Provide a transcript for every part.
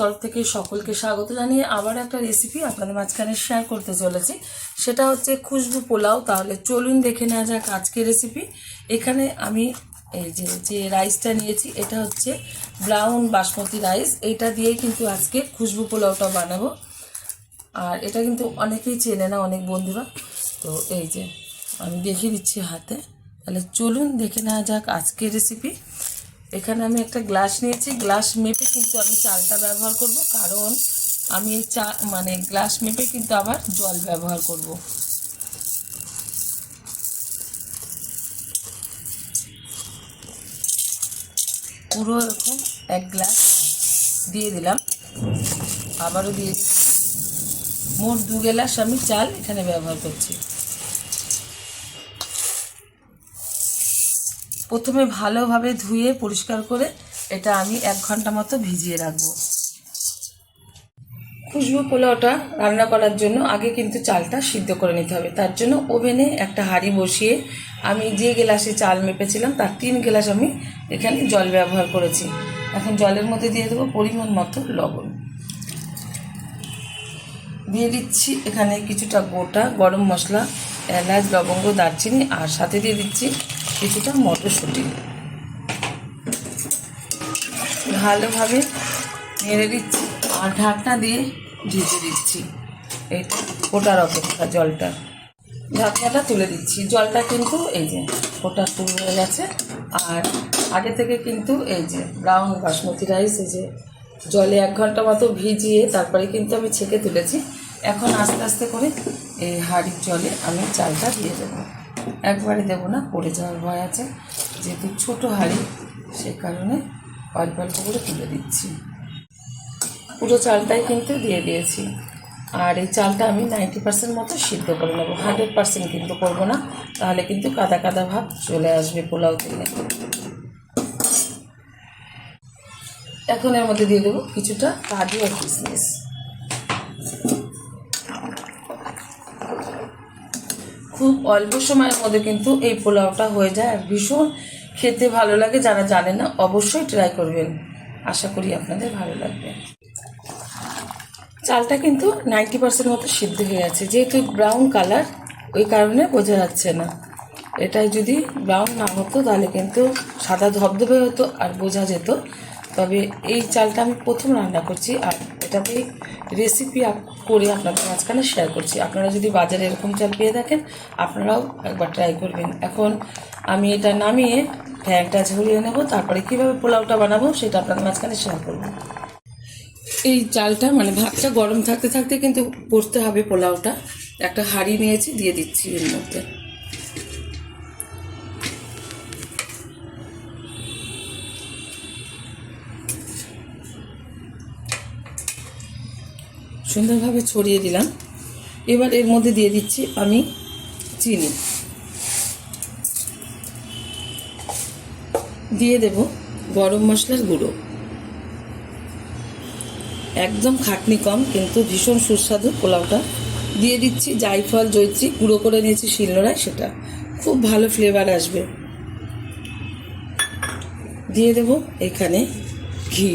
তরফ থেকে সকলকে স্বাগত জানিয়ে আবার একটা রেসিপি আপনাদের মাঝখানে শেয়ার করতে চলেছি। সেটা হচ্ছে খুশবু পোলাও। তাহলে চলুন দেখে নেওয়া যাক আজকের রেসিপি এখানে আমি এই যে যে রাইসটা নিয়েছি, এটা হচ্ছে ব্রাউন বাসমতি রাইস এইটা দিয়েই কিন্তু আজকে খুশবু পোলাওটা বানাবো। আর এটা কিন্তু অনেকেই চেনে না, অনেক বন্ধুরা। তো এই যে, আমি দেখিয়ে দিচ্ছি হাতে। তাহলে চলুন দেখে নেওয়া যাক আজকের রেসিপি এখানে আমি একটা গ্লাস নিয়েছি। গ্লাস মেপে কিন্তু আমি চালটা ব্যবহার করব, কারণ আমি এই চা মানে গ্লাস মেপে কিন্তু আবার জল ব্যবহার করব। পুরো এরকম এক গ্লাস দিয়ে দিলাম। আবারও দিয়ে মোট দু গ্লাস আমি চাল এখানে ব্যবহার করছি। প্রথমে ভালোভাবে ধুয়ে পরিষ্কার করে এটা আমি এক ঘণ্টা মতো ভিজিয়ে রাখব। খুশবু পোলাওটা রান্না করার জন্য আগে কিন্তু চালটা সিদ্ধ করে নিতে হবে। তার জন্য ওভেনে একটা হাঁড়ি বসিয়ে আমি যে গ্লাসে চাল মেপেছিলাম, তার তিন গ্লাস আমি এখানে জল ব্যবহার করেছি। এখন জলের মধ্যে দিয়ে দেবো পরিমাণ মতো লবণ। দিয়ে দিচ্ছি এখানে কিছুটা গোটা গরম মশলা, এলাচ, লবঙ্গ, দারচিনি আর সাথে দিয়ে দিচ্ছি কিছুটা মটরশুঁটি। ভালোভাবে নেড়ে দিচ্ছি আর ঢাকনা দিয়ে ঢেকে দিচ্ছি। এইটা ফোটার অপেক্ষা জলটা। ঢাকনাটা তুলে দিচ্ছি। জলটা কিন্তু এই যে ফোটা শুরু হয়ে গেছে। আর আগে থেকে কিন্তু এই যে ব্রাউন বাসমতি রাইস, এই যে জলে এক ঘণ্টা মতো ভিজিয়ে তারপরে কিন্তু আমি ছেঁকে তুলেছি। এখন আস্তে আস্তে করে এই হাঁড়ির জলে আমি চালটা দিয়ে দেবো। একবারে দেবো না, পড়ে যাওয়ার ভয় আছে। যেহেতু ছোটো হাঁড়ি, সে কারণে অল্প অল্প করে তুলে দিচ্ছি। পুরো চালটাই কিন্তু দিয়ে দিয়েছি। আর এই চালটা আমি নাইনটি পার্সেন্ট মতো সিদ্ধ করে নেব। হান্ড্রেড পার্সেন্ট কিন্তু করব না, তাহলে কিন্তু কাদা কাদা ভাব চলে আসবে পোলাও তেলে। এখন এর মধ্যে দিয়ে দেবো কিছুটা কাজু আর কিশমিশ। খুব অল্প সময়ের মধ্যে কিন্তু এই পোলাওটা হয়ে যায়। আর ভীষণ খেতে ভালো লাগে, যারা জানে না অবশ্যই ট্রাই করবেন। আশা করি আপনাদের ভালো লাগবে। চালটা কিন্তু নাইনটি পার্সেন্ট মতো সিদ্ধ হয়ে আছে। যেহেতু ব্রাউন কালার ওই কারণে বোঝা যাচ্ছে না। এটাই যদি ব্রাউন না হতো, তাহলে কিন্তু সাদা ধবধবে হতো আর বোঝা যেত। তবে এই চালটা আমি প্রথম রান্না করছি আর এটাতে রেসিপি করে আপনাদের মাঝখানে শেয়ার করছি। আপনারা যদি বাজারে এরকম চাল পেয়ে থাকেন, আপনারাও একবার ট্রাই করবেন। এখন আমি এটা নামিয়ে ফ্যানটা ঝরিয়ে নেব, তারপরে কীভাবে পোলাওটা বানাবো সেটা আপনাদের মাঝখানে শেয়ার করব। এই চালটা মানে ভাতটা গরম থাকতে থাকতে কিন্তু করতে হবে পোলাওটা। একটা হাঁড়ি নিয়েছি, দিয়ে দিচ্ছি এর মধ্যে। সুন্দরভাবে ছড়িয়ে দিলাম। এবার এর মধ্যে দিয়ে দিচ্ছি আমি চিনি। দিয়ে দেব গরম মশলার গুঁড়ো। একদম খাটনি কম, কিন্তু ভীষণ সুস্বাদু পোলাওটা। দিয়ে দিচ্ছি জায়ফল জৈত্রী গুঁড়ো করে নিয়েছি শিলনোড়ায়, সেটা। খুব ভালো ফ্লেভার আসবে। দিয়ে দেব এখানে ঘি।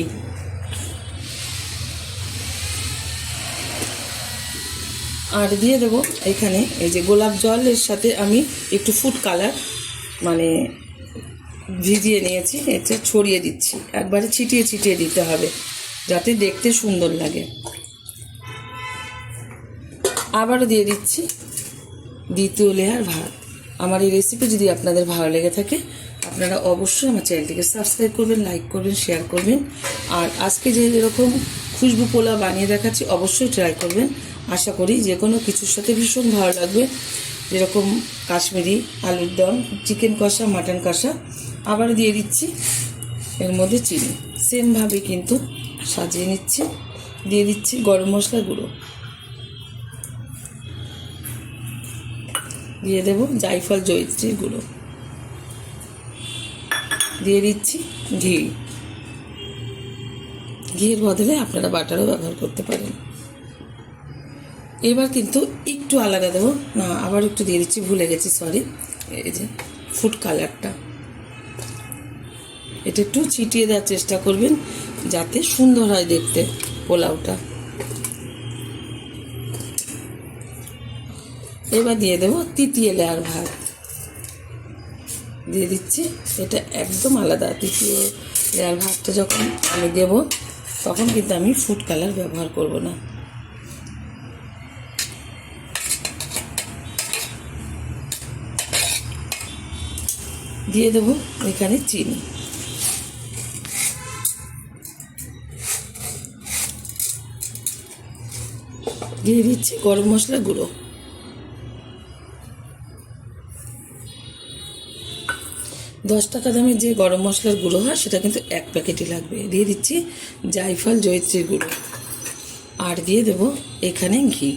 আর দিয়ে দেব এখানে এই যে গোলাপ জলের সাথে আমি একটু ফুড কালার মানে ভিজিয়ে নিয়েছি, এতে ছড়িয়ে দিচ্ছি। একবারে ছিটিয়ে ছিটিয়ে দিতে হবে, যাতে দেখতে সুন্দর লাগে। আবারও দিয়ে দিচ্ছি দ্বিতীয় লেয়ার ভাত। আমার এই রেসিপি যদি আপনাদের ভালো লেগে থাকে, আপনারা অবশ্যই আমার চ্যানেলটিকে সাবস্ক্রাইব করবেন লাইক করবেন শেয়ার করবেন। আর আজকে যে এরকম খুশবু পোলা বানিয়ে দেখাচ্ছি, অবশ্যই ট্রাই করবেন। আশা করি যে কোনো কিছুর সাথে ভীষণ ভালো লাগবে। যেরকম কাশ্মীরি আলুর দম, চিকেন কষা, মাটন কষা। আবার দিয়ে দিচ্ছি এর মধ্যে চিনি। সেমভাবে কিন্তু সাজিয়ে নিচ্ছি। দিয়ে দিচ্ছি গরম মশলা গুঁড়ো। দিয়ে দেবো জাইফল জয়িত্রীর গুঁড়ো। দিয়ে দিচ্ছি ঘি। ঘিয়ের বদলে আপনারা বাটারও ব্যবহার করতে পারেন। এবার কিন্তু একটু আলাদা দেবো। না, আবার একটু দিয়ে দিচ্ছি, ভুলে গেছি সরি এই যে ফুড কালারটা এটা একটু ছিটিয়ে দেওয়ার চেষ্টা করবেন, যাতে সুন্দর হয় দেখতে পোলাওটা। এবার দিয়ে দেবো তৃতীয় লেয়ার ভাত। দিয়ে দিচ্ছি, এটা একদম আলাদা। তৃতীয় লেয়ার ভাতটা যখন আমি দেব, তখন কিন্তু আমি ফুড কালার ব্যবহার করব না। দিয়ে দেবো এখানে চিনি। দিয়ে দিচ্ছি গরম মশলা গুঁড়ো। দশ টাকা দামের যে গরম মশলার গুঁড়ো হয়, সেটা কিন্তু এক প্যাকেটই লাগবে। দিয়ে দিচ্ছি জাইফল জয়িত্রীর গুঁড়ো। আর দিয়ে দেবো এখানে ঘি।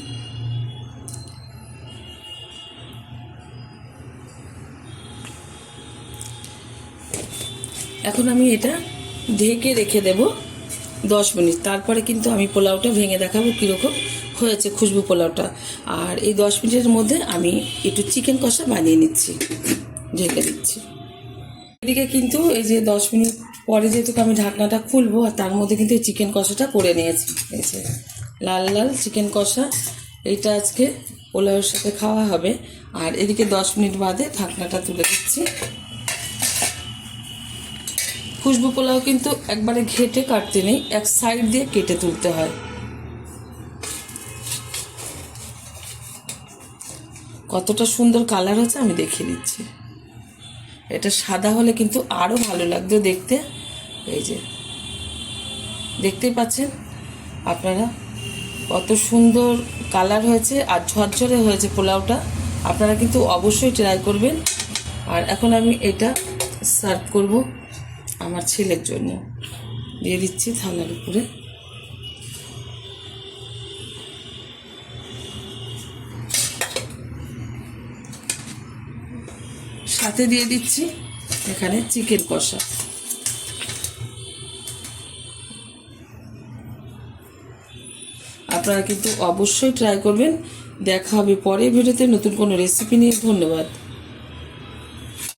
এখন আমি এটা ঢেকে রেখে দেব দশ মিনিট। তারপরে কিন্তু আমি পোলাওটা ভেঙে দেখাবো কীরকম হয়েছে খুশবু পোলাওটা। আর এই দশ মিনিটের মধ্যে আমি একটু চিকেন কষা বানিয়ে নিচ্ছি, ঢেকে দিচ্ছি। এদিকে কিন্তু এই যে দশ মিনিট পরে যেহেতু আমি ঢাকনাটা খুলবো, আর তার মধ্যে কিন্তু এই চিকেন কষাটা করে নিয়েছি। যে লাল লাল চিকেন কষা এইটা আজকে পোলাওয়ের সাথে খাওয়া হবে। আর এদিকে দশ মিনিট বাদে ঢাকনাটা তুলে দিচ্ছি। খুশবু পোলাও কিন্তু একবারে ঘেটে কাটতে নেই, এক সাইড দিয়ে কেটে তুলতে হয়। কতটা সুন্দর কালার হচ্ছে আমি দেখিয়ে দিচ্ছি। এটা সাদা হলে কিন্তু আরও ভালো লাগতো দেখতে। এই যে, দেখতেই পাচ্ছেন আপনারা কত সুন্দর কালার হয়েছে আর ঝরঝরে হয়েছে পোলাওটা। আপনারা কিন্তু অবশ্যই ট্রাই করবেন। আর এখন আমি এটা সার্ভ করব। আমার ছেলের জন্য। দিয়ে দিচ্ছি থালার উপরে। সাথে দিয়ে দিচ্ছি এখানে চিকেন কষা। আপনারা কিন্তু অবশ্যই ট্রাই করবেন। দেখা হবে পরের ভিডিওতে নতুন কোনো রেসিপি নিয়ে। ধন্যবাদ।